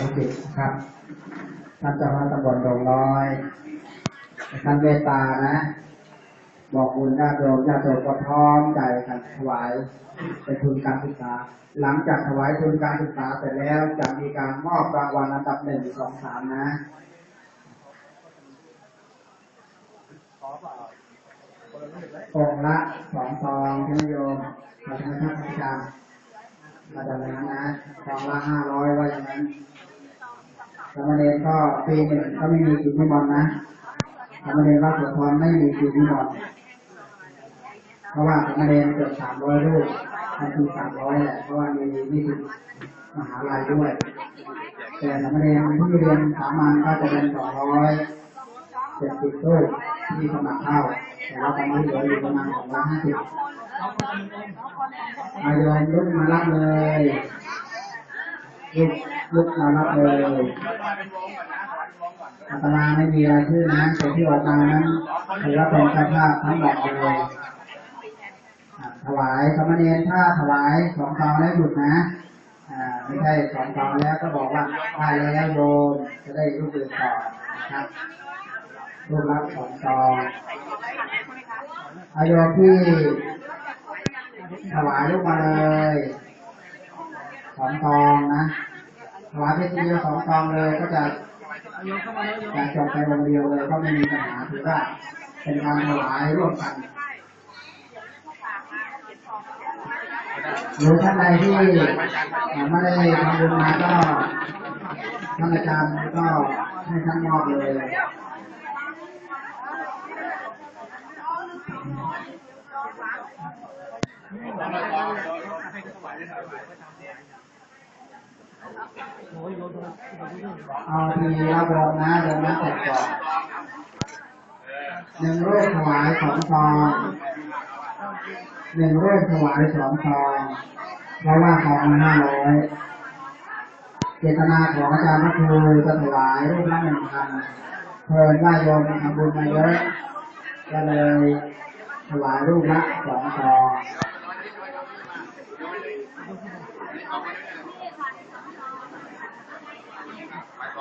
ลูกศิษย์ครับท่านเจ้าพระตำบลดงน้อย ท่านเมตตานะ บอกบุญญาติโยมญาติโยมก็พร้อมใจกันถวายเป็นทุนการศึกษา หลังจากถวายทุนการศึกษาเสร็จแล้วจะมีการมอบรางวัลอันดับหนึ่งสองสามนะองละสองซองใช่ไหมโยมเราจะไม่ทำกิจกรร มาจากนั้นนะซองละห้าร้อยว่าอย่างนั้นสามเณรก็ปีหนึ่งก็ไม่มีกิจนิมนต์นะสามเณรว่าสุพรไม่มีกิจนิมนต์เพราะว่าสามเณรเกือบสามร้อยรูปทันทีสามร้อยแหละเพราะว่ามีนิสิตมหาลัยด้วย แต่สามเณรที่เรียนสามัญก็จะเป็นสองร้อยเจ็ดสิบรูปที่สมัครเข้า แต่ว่าตอนนี้เหลืออยู่ประมาณสองร้อยห้าสิบมาโยมลุกมารับเลยลุกลุกมารับเลยอาตมาไม่มีรายชื่อนะแต่ที่ออกมานั้นถือว่าเป็นเจ้าภาพทั้งหมดเลยถวายสมณรถ้าถวายสองซองแล้วหยุดนะอ่าไม่ใช่สองซองแล้วก็บอกว่าได้แล้วโยมจะได้รูปอื่นต่อนะครับรูปรับสองซอง อายมที่ถวายรูปมาเลยสองซองนะถวายเพชรเดียวสองซองเลยก็จะจะจบไปวงเดียวเลยก็ไม่มีปัญหาถือว่าเป็นการถวายร่วมกันหรือท่านใดที่ไม่ได้ทำบุญมาก็ท่านอาจารย์ก็ให้ท่านมอบเลย เอาทีละวงนะวงละเจ็ดก่อนหนึ่งรูปถวายสองซองหนึ่งรูปถวายสองซองเพราะว่าของมันห้าร้อยเจตนาของอาจารย์พระครูจะถวายรูปละหนึ่งพันเพลินว่าโยมทำบุญมาเยอะก็เลย ถวายรูปละสองซอง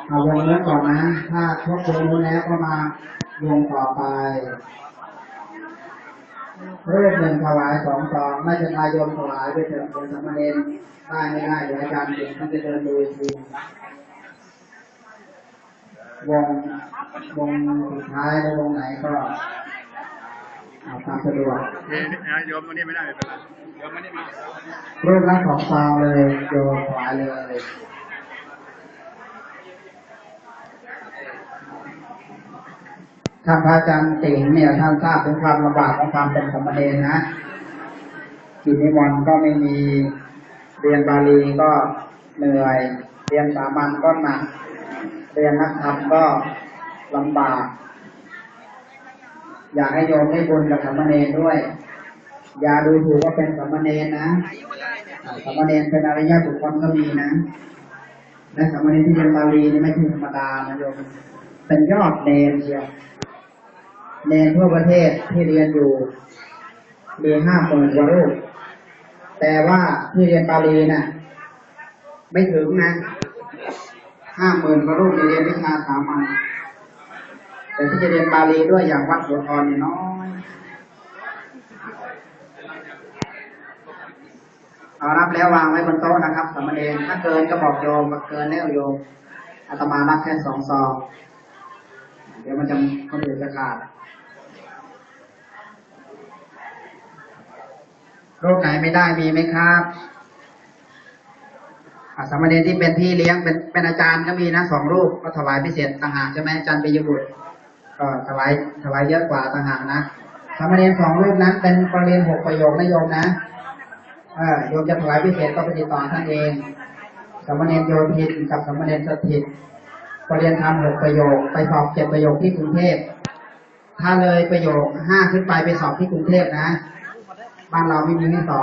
เอาวงนี้ก่อนนะ ถ้าครบวงนี้แล้วก็มาวงต่อไปรูปหนึ่งถวายสองซองไม่จะนายโยมถวายไปเถอะเดี๋ยวสามเณรได้ไม่ได้เดี๋ยวอาจารย์เก่งท่านจะเดินดูทีวงวงสุดท้ายในวงไหนก็ เอาตามสะดวกโยมวันนี้ไม่ได้ไม่เป็นไรโยมวันนี้มารูปละสองซองเลยโยมถวาเลยท่านพระอาจารย์ติ่งเนี่ยท่านทราบถึงความลำบากของความเป็นสามเณรนะกิจนิมนต์ก็ไม่มีเรียนบาลีก็เหนื่อย เรียนสามัญก็หนักเรียนนักธรรมก็ลำบาก อยากให้โยมได้บุญกับสามเณรด้วย อย่าดูถูกว่าเป็นสามเณรนะสามเณรเป็นอริยบุคคลก็มีนะ และสามเณรที่เรียนบาลีนี่ไม่ใช่ธรรมดานะโยมเป็นยอดเนรเชียวเนรทั่วประเทศที่เรียนอยู่มีห้าหมื่นกว่ารูปแต่ว่าที่เรียนบาลีน่ะ ไม่ถึงนะห้าหมื่นกว่ารูปเรียนวิชาสามัญ แต่ที่จะเรียนบาลีด้วยอย่างวัดหัวทอนนี่น้อยเอารับแล้ววางไว้บนโต๊ะนะครับสามเณรถ้าเกินก็บอกโยมว่าเกินแล้วโยมอาตมารับแค่สองซองเดี๋ยวมันจะคนอื่นจะขาดโรคไหนไม่ได้มีไหมครับสามเณรที่เป็นพี่เลี้ยงเป็นเป็นอาจารย์ก็มีนะสองรูปก็ถวายพิเศษต่างหากใช่ไหมอาจารย์ปิยบุตร ก็ถวายถวายเยอะกว่าต่างหากนะสามเณรสองรูปนั้น เป็นปรริญญาหกประโยคนะโยมนะเออโยมจะถวายพิเศษก็ไปติดต่อท่านเองสามเณรโยธินกับสามเณรสถิตปรริญญาธรรมหกประโยค ไปสอบเจ็ดประโยคที่กรุงเทพถ้าเลยประโยคห้าขึ้นไปไปสอบที่กรุงเทพนะบ้านเราไม่มีให้สอบ